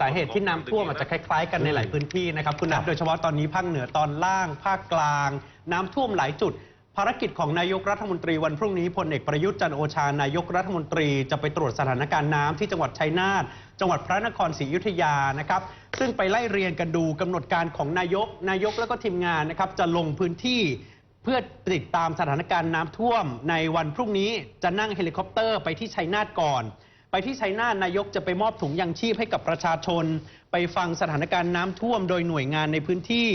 สาเหตุที่น้ำท่วมอาจจะคล้ายๆ กันในหลายพื้นที่นะครับคุณนัคทรับโดยเฉพาะตอนนี้ภาคเหนือตอนล่าง ภาคกลาง น้ำท่วมหลายจุด ภารกิจของนายกรัฐมนตรีวันพรุ่งนี้พลเอกประยุทธ์จันทร์โอชานายกรัฐมนตรีจะไปตรวจสถานการณ์น้ำที่จังหวัดชัยนาทจังหวัดพระนครศรีอยุธยานะครับซึ่งไปไล่เรียงกันดูกำหนดการของนายกนายกแล้วก็ทีมงานนะครับจะลงพื้นที่เพื่อติดตามสถานการณ์น้ำท่วม ในวันพรุ่งนี้จะนั่งเฮลิคอปเตอร์ไปที่ชัยนาทก่อน ไปที่ชัยนาทนายกจะไปมอบถุงยังชีพให้กับประชาชน ไปฟังสถานการณ์น้ำท่วมโดยหน่วยงานในพื้นที่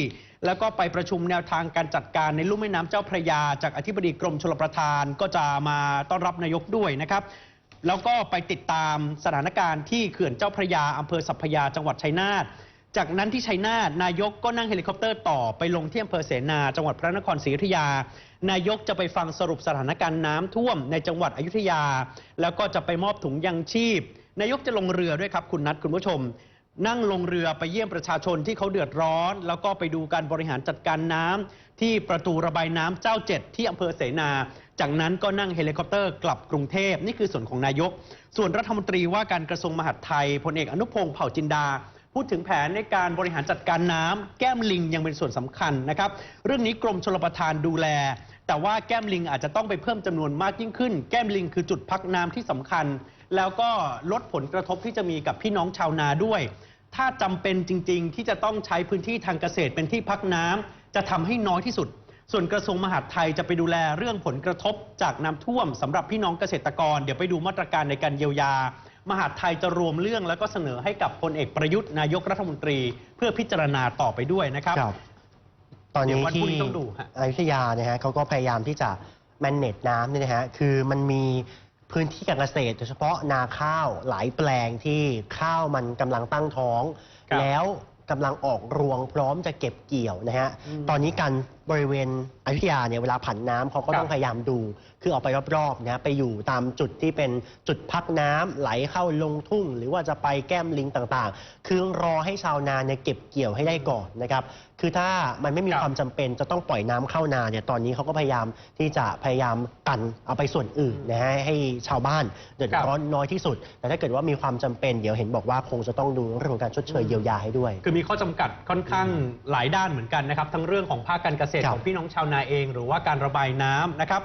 แล้วก็ไปประชุมแนวทางการจัดการในลุ่มแม่น้ำเจ้าพระยา จากอธิบดีกรมชลประทานก็จะมาต้อนรับนายกด้วยนะครับ แล้วก็ไปติดตามสถานการณ์ที่เขื่อนเจ้าพระยาอำเภอสัพพยาจังหวัดชัยนาท จากนั้นที่ชัยนาทนายกก็นั่งเฮลิคอปเตอร์ต่อไปลงที่อำเภอเสนา จังหวัดพระนครศรีอยุธยา นายกจะไปฟังสรุปสถานการณ์น้ำท่วมในจังหวัดอยุธยา แล้วก็จะไปมอบถุงยังชีพ นายกจะลงเรือด้วยครับคุณนัทคุณผู้ชม นั่งลงเรือไปเยี่ยมประชาชนที่เขาเดือดร้อน แล้วก็ไปดูการบริหารจัดการน้ำที่ประตูระบายน้ำเจ้าเจ็ดที่อำเภอเสนา จากนั้นก็นั่งเฮลิคอปเตอร์กลับกรุงเทพนี่คือส่วนของนายก ส่วนรัฐมนตรีว่าการกระทรวงมหาดไทยพลเอกอนุพงศ์เผ่าจินดา พูดถึงแผนในการบริหารจัดการน้ำแก้มลิงยังเป็นส่วนสำคัญนะครับ เรื่องนี้กรมชลประทานดูแล แต่ว่าแก้มลิงอาจจะต้องไปเพิ่มจำนวนมากยิ่งขึ้น แก้มลิงคือจุดพักน้ำที่สำคัญ แล้วก็ลดผลกระทบที่จะมีกับพี่น้องชาวนาด้วย ถ้าจำเป็นจริง ๆ ที่จะต้องใช้พื้นที่ทางเกษตรเป็นที่พักน้ำจะทำให้น้อยที่สุด ส่วนกระทรวงมหาดไทยจะไปดูแลเรื่องผลกระทบจากน้ำท่วมสำหรับพี่น้องเกษตรกร เดี๋ยวไปดูมาตรการในการเยียวยา มหาดไทยจะรวมเรื่องแล้วก็เสนอให้กับพลเอกประยุทธ์นายกรัฐมนตรี เพื่อพิจารณาต่อไปด้วยนะครับครับ ตอนเดี๋นี้ยววันพรุ่งที่นี้ต้องดูฮะ อยุธยาเนี่ยฮะเขาก็พยายามที่จะ manage น้ำเนี่ยนะฮะคือมันมีพื้นที่การเกษตรโดยเฉพาะนาข้าวหลายแปลงที่ข้าวมันกำลังตั้งท้อง ครับ แล้ว กำลังออกรวงพร้อมจะเก็บเกี่ยวนะฮะ อืมตอนนี้การบริเวณอยุธยาเนี่ยเวลาผันน้ำเขาก็ครับต้องพยายามดู คือออกไปรอบๆนะฮะไปอยู่ตามจุดที่เป็นจุดพักน้ำไหลเข้าลงทุ่ง หรือว่าจะไปแก้มลิงต่างๆ คือรอให้ชาวนาเนี่ยเก็บเกี่ยวให้ได้ก่อนนะครับคือถ้ามันไม่มีครับ ความจำเป็นจะต้องปล่อยน้ำเข้านาเนี่ยตอนนี้เขาก็พยายามที่จะพยายามกันเอาไปส่วนอื่นนะฮะให้ชาวบ้านเดือดครับร้อนน้อยที่สุด แต่ถ้าเกิดว่ามีความจำเป็นเดี๋ยวเห็นบอกว่าคงจะต้องดูเรื่องของการชดเชยเยียวยาให้ด้วย คือมีข้อจำกัดค่อนข้างหลายด้านเหมือนกันนะครับ ทั้งเรื่องของภาคการเกษตรครับ ของพี่น้องชาวนาเอง หรือว่าการระบายน้ำนะครับ